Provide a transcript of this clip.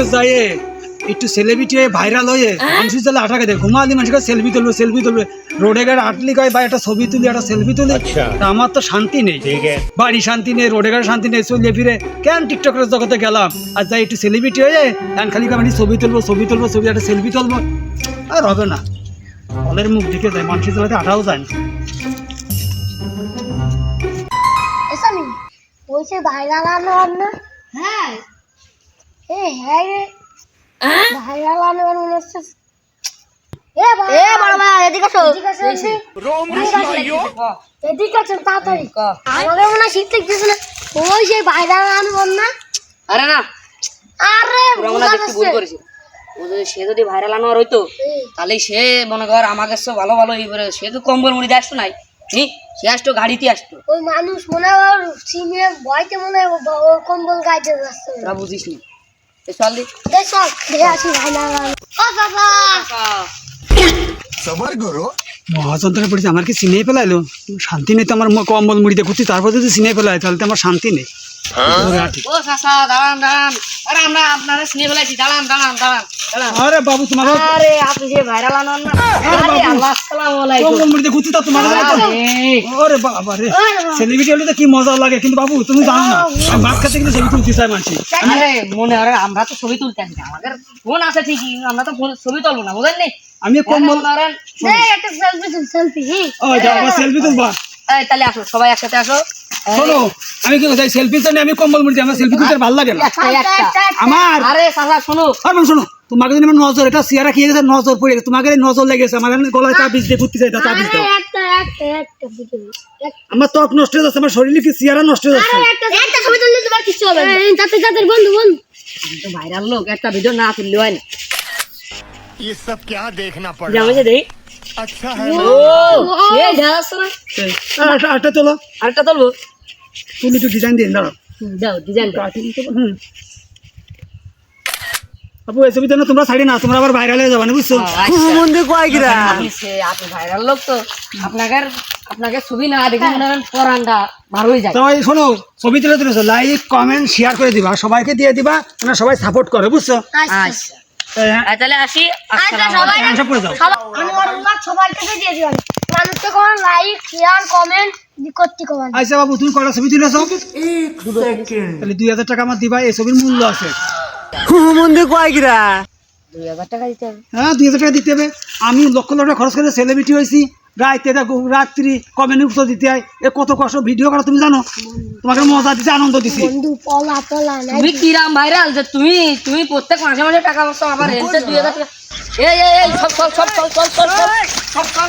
টিকটকে যায় একটু সেলিব্রিটি হয়ে ভাইরাল হয়ে মানুষের চলে আটাকে দেয়। ঘুমালি মানুষকে সেলফি তুলবে সেলফি তুলবে। রোডে গাড়ি আটলি গায়ে বা একটা ছবি তুলি একটা সেলফি তুলি। তা আমার তো শান্তি নেই। বাড়ি শান্তি নেই রোডে গাড়ি শান্তি নেই চলিয়ে ফিরে। কেন টিকটকের জগতে গেলাম? আর যাই একটু সেলিব্রিটি হয়ে এখন খালি আমি ছবি তুলবো ছবি তুলবো ছবি একটা সেলফি তুলবো। আর হবে না। ফলের মুখ দিকে যায় মানুষের চলাতে আটাও যায় না। যে ভাইরাল না? হ্যাঁ। এ হ্যাঁ? রে ভাইরাল আনো মনে হচ্ছে এ বড় ভাই এদিকে আসো। এদিকে আসো তাড়াতাড়ি। আমাকে মনে হয় শীত লাগতেছে না। ওই যে ভাইরাল আনো না? আরে না। আরে মনে হয় দেখতে ভুল করেছে। ও যদি সে যদি ভাইরাল আনোয়ার হইতো তাহলে সে মনে কর আমাকে সব ভালো ভালো সে তো কম্বল মুড়ি আসতো নাই। হি সে আসতো গাড়িতে আসতো। ওই মানুষ মনে হয় সিনে ভয়তে মনে হয় কম্বল গাইতে বুঝিস নি। আমার কি চিনেই ফেলাইলো শান্তি নেই তো আমার কম্বল মুড়িতে ঘুরছি তারপর যদি চিনে ফেলায় তাহলে তো আমার শান্তি নেই। কি মজা লাগে কিন্তু বাবু তুমি জানো না ভাত খাতে ছবি তুলতে চাই মানছি। মনে হয় আমরা তো ছবি তুলতে আসি আমাদের ফোন আছে ঠিকই আমরা তো ছবি তুলবো না বুঝলেন আমি কম্বল সেলফি হ্যাঁ। তুলবা? তাহলে আসো সবাই একসাথে আসো। শোনো আমি কি চাই সেলফি তো আমি কম্বল মুড়িতে আমার সেলফি তুলতে ভালো লাগে না একটা একটা আমার আরে চাচা শোনো আর বোন শোনো তোমাকে যদি আমার নজর এটা সিয়ারা খেয়ে গেছে নজর পড়ে গেছে তোমাকে এই নজর লেগেছে আমার এমনি গলায় তাবিজ দিয়ে ঘুরতে চাই তাবিজ দাও একটা একটা একটা ভিডিও আমার ত্বক নষ্ট হয়ে যাচ্ছে আমার শরীরে কি সিয়ারা নষ্ট হয়ে যাচ্ছে একটা একটা ছবি তুললে তোমার কিছু হবে না যাতে যাতে বন্ধু বন্ধু তো ভাইরাল লোক একটা ভিডিও না তুললে হয় না ये सब क्या देखना पड़ যে रहा আমি যে দেখি अच्छा है ও এ ছবি লাইক কমেন্ট শেয়ার করে দিবা সবাইকে দিয়ে দিবা সবাই সাপোর্ট করে বুঝছ আচ্ছা। তাহলে আসি করে সবার কাছে দিয়ে দিবেন মানুষকে কোনো লাইক শেয়ার কমেন্ট করতে আচ্ছা বাবু তুমি কটা ছবি তুলেছো তাহলে দুই হাজার টাকা আমার দিবা এই ছবির মূল্য আছে। দুই হাজার টাকা দিতে হবে। হ্যাঁ দুই হাজার টাকা দিতে হবে। আমি লক্ষ লক্ষ খরচ করে সেলিব্রিটি হয়েছি। দেখো রাত্রি কমেন্ট উত্তর দিতে হয়? এ কত কষ্ট ভিডিও করা তুমি জানো? তোমাকে মজা দিতে আনন্দ দিছি তুমি কিরাম ভাইরাল যে তুমি তুমি প্রত্যেক মাসে মাসে টাকা পয়সা আবার রেন্টে দুই হাজার টাকা এই এই সব সব সব সব সব সব সব সব।